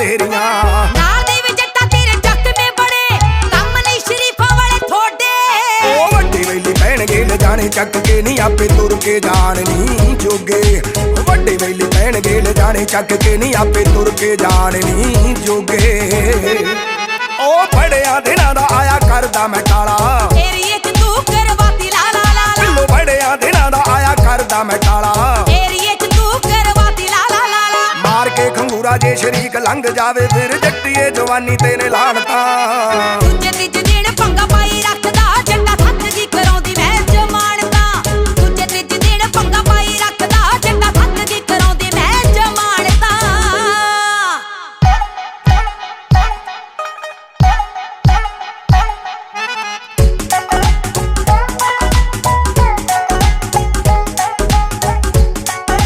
ਨੇਰੀਆਂ ਨਾਲ ਦੇ ਵੀ ਜੱਟਾ ਤੇਰੇ ਜ਼ਖਮੇ ਬੜੇ। ਕੰਮ ਨਹੀਂ ਸ਼ਰੀਫਾਂ ਵਾਲੇ ਥੋੜੇ। ਉਹ ਵੱਡੀ ਵੇਲੀ ਪੈਣਗੇ ਲਜਾਣੇ ਚੱਕ ਕੇ ਨਹੀਂ ਆਪੇ ਤੁਰ ਕੇ ਜਾਣ ਨਹੀਂ ਜੋਗੇ। ਵੱਡੀ ਵੇਲੀ ਪੈਣਗੇ ਲਜਾਣੇ ਚੱਕ ਕੇ ਨਹੀਂ ਆਪੇ ਤੁਰ ਕੇ ਜਾਣ ਨਹੀਂ ਜੋਗੇ। ਉਹ ਫੜਿਆ ਦਿਨਾਂ ਦਾ ਆਇਆ ਕਰਦਾ ਮੈਂ ਟਾਲਾ। ਏਰੀਏ ਚ ਤੂੰ ਕਰਵਾਤੀ ਲਾ ਲਾ ਲਾ ਲਾ। ਫੜਿਆ ਦਿਨਾਂ ਦਾ ਆਇਆ ਕਰਦਾ ਮੈਂ ਟਾਲਾ। ਮਾਰ ਜੇ ਸ਼ਰੀਕ ਲੰਘ ਜਾਵੇ ਫਿਰ ਜੱਟੀਏ ਜਵਾਨੀ ਤੇਰੇ ਲਾਣਤਾ